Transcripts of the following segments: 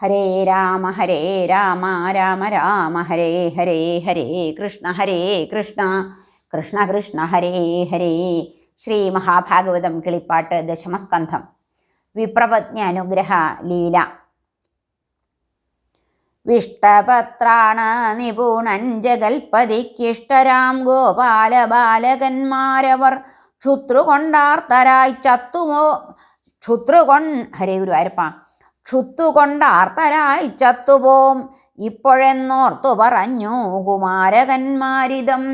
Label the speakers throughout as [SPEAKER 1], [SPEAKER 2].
[SPEAKER 1] ഹരേ രാമ ഹരേ രാമ രാമ രാമ ഹരേ ഹരേ ഹരേ കൃഷ്ണ ഹരേ കൃഷ്ണ കൃഷ്ണ കൃഷ്ണ ഹരേ ഹരേ. ശ്രീ മഹാഭാഗവതം കിളിപ്പാട്ട് ദശമസ്കന്ധം. വിപ്രപത്നി അനുഗ്രഹ ലീല. വിഷ്ടപത്രാണ നിപുണൻ ജഗൽപതിക്കിഷ്ടരാം ഗോപാല ബാലകന്മാരവർ. ക്ഷുത്രുകൊണ്ടാർത്തരായി ചത്തുമോ ക്ഷുത്രുകൊൺ ഹരേ ഗുരുവായൂരപ്പ. ക്ഷുത്തുകൊണ്ടാർത്തരായി ചത്തുപോം. ഇപ്പോഴെന്നോർത്തു പറഞ്ഞു കുമാരകന്മാരിതം.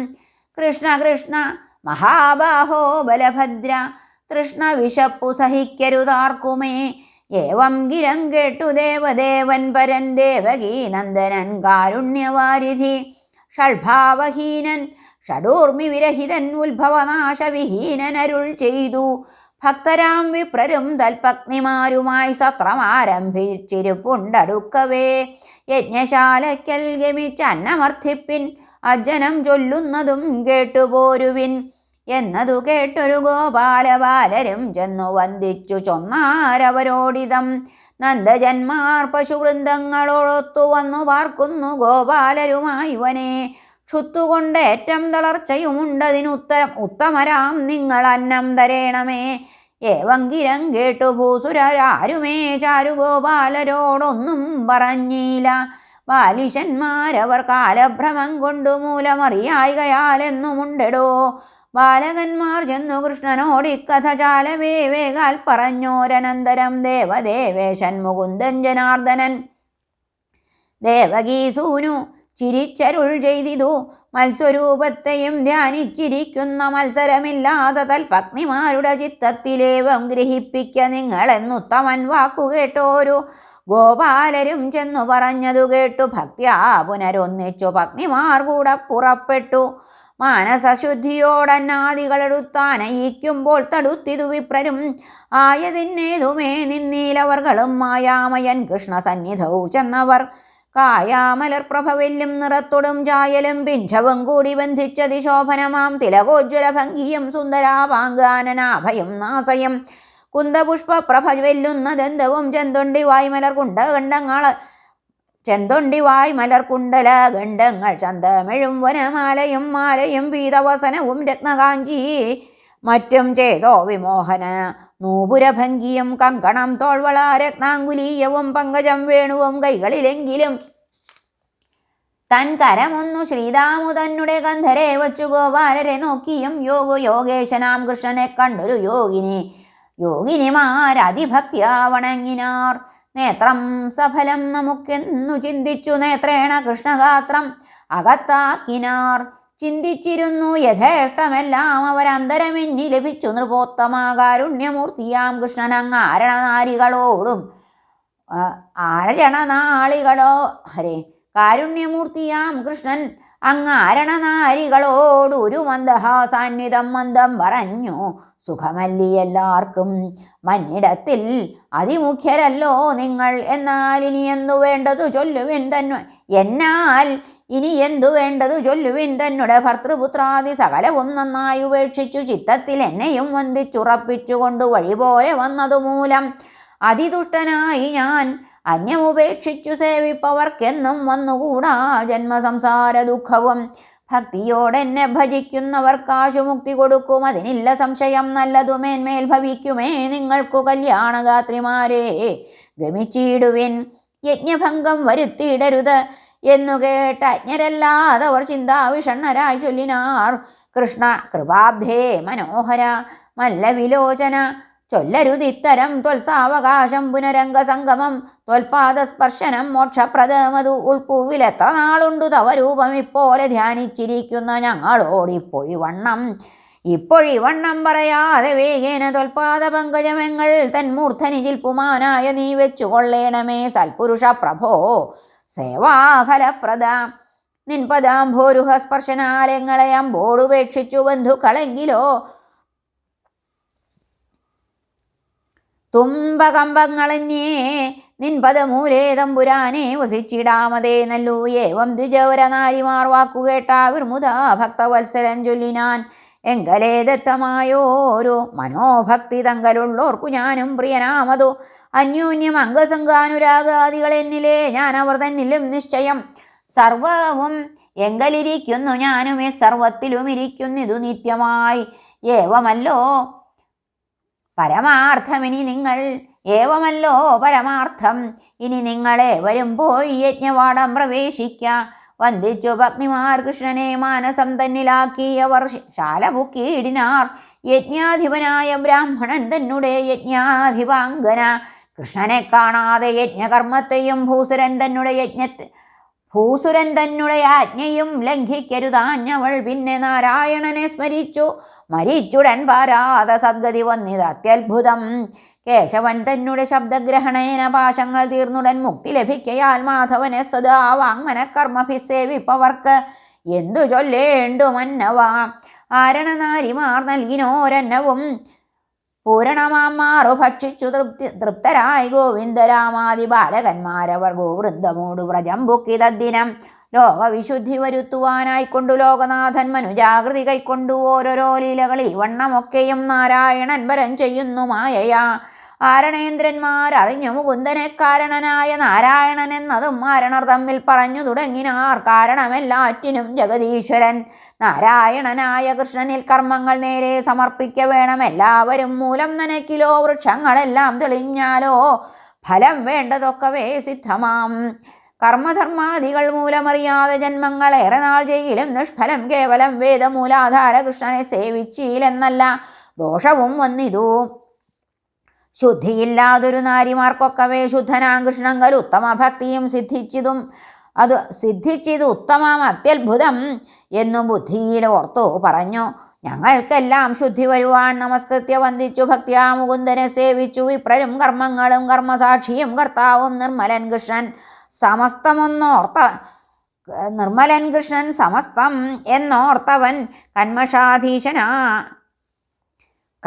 [SPEAKER 1] കൃഷ്ണ കൃഷ്ണ മഹാബാഹോ ബലഭദ്ര കൃഷ്ണ വിശപ്പു സഹിക്കരുതാർക്കുമേ. ഏവം ഗിരം കേട്ടു ദേവദേവൻ പരൻ ദേവകീ നന്ദനൻ കാരുണ്യവാരിധി. ഷഡ്ഭാവഹീനൻ ഷഡൂർമി വിരഹിതൻ ഉത്ഭവനാശവിഹീനൻ അരുൾ ചെയ്തു. ഭക്തരാം വിപ്രരും തൽപത്നിമാരുമായി സത്രമാരംഭിച്ചിരിപ്പുണ്ടടുക്കവേ. യജ്ഞശാലയ്ക്കൽ ഗമിച്ച് അന്നമർത്ഥിപ്പിൻ അജ്ജനം ചൊല്ലുന്നതും കേട്ടുപോരുവിൻ. എന്നതു കേട്ടൊരു ഗോപാലബാലരും ചെന്നു വന്ദിച്ചു ചൊന്നാരവരോടിതം. നന്ദജന്മാർ പശുവൃന്ദങ്ങളോടൊത്തു വന്നു പാർക്കുന്നു ഗോപാലരുമായി വനെ ക്ഷുത്തുകൊണ്ടേറ്റം തളർച്ചയുമുണ്ടതിനുത്ത ഉത്തമരാം നിങ്ങൾ അന്നം തരേണമേ. ഏവങ്കിരം കേട്ടു ഭൂസുരാരുമേ ചാരുഗോപാലരോടൊന്നും പറഞ്ഞില്ല. ബാലിശന്മാരവർ കാലഭ്രമം കൊണ്ടു മൂലമറിയായികയാലെന്നുമുണ്ടെടോ. ബാലകന്മാർ ചെന്നു കൃഷ്ണനോട് ഇക്കഥ വേഗാൽ പറഞ്ഞോരനന്തരം ദേവദേവേശൻ മുകുന്ദൻ ജനാർദ്ദനൻ ദേവകീസൂനു ചിരിച്ചരുൾ ചെയ്തിതു. മത്സ്വരൂപത്തെയും ധ്യാനിച്ചിരിക്കുന്ന മത്സരമില്ലാതെ തൽപത്നിമാരുടെ ചിത്തത്തിലേവം ഗ്രഹിപ്പിക്ക നിങ്ങളെന്നുത്തമൻ വാക്കു കേട്ടോരു. ഗോപാലരും ചെന്നു പറഞ്ഞതു കേട്ടു. ഭക്ത്യാ പുനരൊന്നിച്ചു. പത്നിമാർ കൂടെ പുറപ്പെട്ടു. മാനസശുദ്ധിയോടന്നാദികളെടുത്താനയിക്കുമ്പോൾ തടുത്തിതു വിപ്രരും. ആയതിന്നേതുമേ നിന്നീലവർകളും മായാമയൻ കൃഷ്ണസന്നിധവും ചെന്നവർ. കായാമലർ പ്രഭവെല്ലും നിറത്തൊടും ചായലും പിഞ്ചവും കൂടി ബന്ധിച്ചതി ശോഭനമാം തിലകോജ്വല ഭംഗിയും സുന്ദരാപാങ്കാനനാഭയും നാസയും. കുന്തപുഷ്പ പ്രഭ വെല്ലുന്നതെന്തവും ചെന്തൊണ്ടി വായ്മലർ കുണ്ട കണ്ടങ്ങൾ ചെന്തൊണ്ടി വായ്മലർ കുണ്ടല ഗണ്ഡങ്ങൾ ചന്തമിഴും വനമാലയും മാലയും പീതവസനവും രത്നകാഞ്ചി മറ്റും ചേതോ വിമോഹന? നൂപുരഭംഗിയും കങ്കണം തോൾവള രത്നാങ്കുലീയവും പങ്കജം വേണുവും കൈകളിലെങ്കിലും. തൻ കരമൊന്നു ശ്രീദാമുതന്നുടെ ഗന്ധരെ വച്ചു ഗോപാലരെ നോക്കിയും യോഗു യോഗേശനാം കൃഷ്ണനെ കണ്ടൊരു യോഗിനി. യോഗിനിമാരതിഭക്തിയാ വണങ്ങിനാർ. നേത്രം സഫലം നമുക്കെന്നു ചിന്തിച്ചു നേത്രേണ കൃഷ്ണഗാത്രം അകത്താക്കിനാർ. ചിന്തിച്ചിരുന്നു യഥേഷ്ടമെല്ലാം അവരന്തരമെന്നി ലഭിച്ചു. നൃപോത്തമാകാരുണ്യമൂർത്തിയാം കൃഷ്ണൻ അങ്ങ് ആരണനാരികളോടും ആരണനാളികളോ ഹരേ കാരുണ്യമൂർത്തിയാം കൃഷ്ണൻ അങ്ങ് ആരണനാരികളോട് ഒരു മന്ദഹാസാന്വിതം മന്ദം പറഞ്ഞു. സുഖമല്ലി എല്ലാവർക്കും മന്നിടത്തിൽ അതിമുഖ്യരല്ലോ നിങ്ങൾ. എന്നാൽ ഇനി എന്തു വേണ്ടതു ചൊല്ലുവിൻ തന്നെ. എന്നാൽ ഇനി എന്തു വേണ്ടതു ചൊല്ലുവിൻ തന്നെ ഭർത്തൃപുത്രാദി സകലവും നന്നായി ഉപേക്ഷിച്ചു ചിത്തത്തിൽ എന്നെയും വന്ദിച്ചുറപ്പിച്ചുകൊണ്ട് വഴി പോലെ വന്നതു മൂലം അതിദുഷ്ടനായി ഞാൻ അന്യമുപേക്ഷിച്ചു സേവിപ്പവർക്കെന്നും വന്നുകൂടാ ജന്മസംസാര ദുഃഖവും. ഭക്തിയോടെന്നെ ഭജിക്കുന്നവർക്കാശു മുക്തി കൊടുക്കും. അതിനില്ല സംശയം നല്ലതു മേന്മേൽ ഭവിക്കുമേ നിങ്ങൾക്കു കല്യാണഗാത്രിമാരെ. ഗമിച്ചിടുവിൻ യജ്ഞഭംഗം വരുത്തിയിടരുത്. എന്നു കേട്ട അജ്ഞരല്ലാതവർ ചിന്താവിഷണ്ണരായി ചൊല്ലിനാർ. കൃഷ്ണ കൃപാബ്ധേ മനോഹര മല്ലവിലോചന ചൊല്ലരുതിത്തരം ത്വൽസാവകാശം പുനരംഗസംഗമം ത്വൽപാദസ്പർശനം മോക്ഷപ്രദമതു ഉൾപ്പൂവിൽ എത്ര നാളുണ്ടു തവ രൂപം ഇപ്പോലെ ധ്യാനിച്ചിരിക്കുന്ന ഞങ്ങളോടിപ്പൊഴിവണ്ണം ഇപ്പൊഴിവണ്ണം. പറയാതെ വേഗേന ത്വൽപാദ പങ്കജമെങ്ങൾ തന്മൂർധനിജിൽ പുമാനായ നീ വെച്ചു കൊള്ളേണമേ സൽപുരുഷ പ്രഭോ സേവാഫലപ്രദ. നിൻപദാംഭോരുഹ സ്പർശനാലയങ്ങളെ അമ്പോടുപേക്ഷിച്ചു ബന്ധുക്കളെങ്കിലോ. തുമ്പകമ്പങ്ങളഞ്ഞേ നിൻപദമൂലേ തമ്പുരാനെ വസിച്ചിടാമതേ നല്ലു. ഏവം ദ്വിജവര നാരിമാർ വാക്കുകേട്ട ഭക്തവത്സരൻ ചൊല്ലിനാൻ. എങ്കലേദത്തമായോരു മനോഭക്തി തങ്കലുള്ളോർക്കു ഞാനും പ്രിയനാമതു. അന്യോന്യം അംഗസംഘാനുരാഗാദികൾ എന്നിലേ ഞാൻ അവർ തന്നിലും നിശ്ചയം. സർവവും എങ്കലിരിക്കുന്നു ഞാനും ഈ സർവത്തിലും ഇരിക്കുന്നിതു നിത്യമായി. ഏവമല്ലോ പരമാർത്ഥമിനി നിങ്ങൾ ഏവമല്ലോ പരമാർത്ഥം. ഇനി നിങ്ങളെ വരും പോയി യജ്ഞവാടം പ്രവേശിക്ക. വന്ദിച്ചു പത്നിമാർ കൃഷ്ണനെ മാനസം തന്നിലാക്കിയവർ ശാല പുക്കിയിടിനാർ. യജ്ഞാധിപനായ ബ്രാഹ്മണൻ തന്നുടെ യജ്ഞാധിപാംഗന. കൃഷ്ണനെ കാണാതെ യജ്ഞകർമ്മത്തെയും ഭൂസുരൻ തന്നുടെ യജ്ഞ ഭൂസുരൻ തന്നുടെ ആജ്ഞയും ലംഘിക്കരുതാഞ്ഞവൾ പിന്നെ നാരായണനെ സ്മരിച്ചു. മരിച്ചുടൻ പാരാത സദ്ഗതി വന്നിത് അത്യത്ഭുതം കേശവൻ തന്നെ ശബ്ദഗ്രഹണേന പാശങ്ങൾ തീർന്നുടൻ മുക്തി ലഭിക്കയാൽ മാധവനെ സദാ വാങ്മന കർമ്മഭിസേവിപ്പവർക്ക് എന്തു ചൊല്ലേണ്ടു മന്നവ? ആരണനാരിമാർ നൽകിനോരന്നവും പൂരണമാമാറു ഭക്ഷിച്ചു തൃപ്തി തൃപ്തരായി ഗോവിന്ദരാമാതി ബാലകന്മാരവർ ഗോവൃന്ദമോടു വ്രജം ബുക്കിതദ്ദിനം ലോകവിശുദ്ധി വരുത്തുവാനായിക്കൊണ്ടു ലോകനാഥൻ മനുജാകൃതി കൈക്കൊണ്ടു ഓരോരോ ലീലകളിൽ വണ്ണമൊക്കെയും നാരായണൻ വരം ചെയ്യുന്നു മായയാ. ആരണേന്ദ്രന്മാർ അറിഞ്ഞു മുകുന്ദനെ കാരണനായ നാരായണൻ എന്നതും ആരണർ തമ്മിൽ പറഞ്ഞു തുടങ്ങിനാർ കാരണമെല്ലാറ്റിനും ജഗതീശ്വരൻ നാരായണനായ കൃഷ്ണനിൽ കർമ്മങ്ങൾ നേരെ സമർപ്പിക്ക വേണം. എല്ലാവരും മൂലം നനക്കിലോ വൃക്ഷങ്ങളെല്ലാം തെളിഞ്ഞാലോ ഫലം വേണ്ടതൊക്കവേ സിദ്ധമാം. കർമ്മധർമാദികൾ മൂലമറിയാതെ ജന്മങ്ങൾ ഏറെ നാൾ ചെയ്യിലും നിഷ്ഫലം കേവലം വേദമൂലാധാര കൃഷ്ണനെ സേവിച്ചില്ലെന്നല്ല ദോഷവും വന്നിതു. ശുദ്ധിയില്ലാതൊരു നാരിമാർക്കൊക്കവേ ശുദ്ധനാം കൃഷ്ണങ്കൽ ഉത്തമ ഭക്തിയും സിദ്ധിച്ചതും. അത് സിദ്ധിച്ചത് ഉത്തമം അത്യത്ഭുതം എന്നു ബുദ്ധിയിൽ ഓർത്തു പറഞ്ഞു. ഞങ്ങൾക്കെല്ലാം ശുദ്ധി വരുവാൻ നമസ്കൃത്യ വന്ദിച്ചു. ഭക്തിയാ മുകുന്ദനെ സേവിച്ചു. വിപ്രരും കർമ്മങ്ങളും കർമ്മസാക്ഷിയും കർത്താവും നിർമ്മലൻ കൃഷ്ണൻ സമസ്തമൊന്നോർത്ത നിർമ്മലൻ കൃഷ്ണൻ സമസ്തം എന്നോർത്തവൻ കന്മഷാധീശനാ.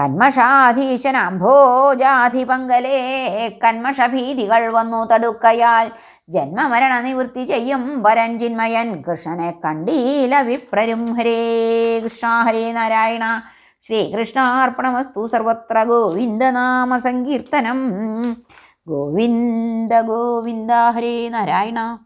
[SPEAKER 1] കന്മഷാധീശനാംഭോജാധിപങ്കലേ. കന്മഷഭീതികൾ വന്നു തടുക്കയാൽ ജന്മമരണ നിവൃത്തി ചെയ്യും വരൻ ചിന്മയൻ കൃഷ്ണനെ കണ്ടീല വിപ്രരും. ഹരേ കൃഷ്ണ ഹരേ നാരായണ. ശ്രീകൃഷ്ണാർപ്പണമസ്തു സർവത്ര ഗോവിന്ദനാമ സങ്കീർത്തനം ഗോവിന്ദ ഗോവിന്ദ ഹരേ നാരായണ.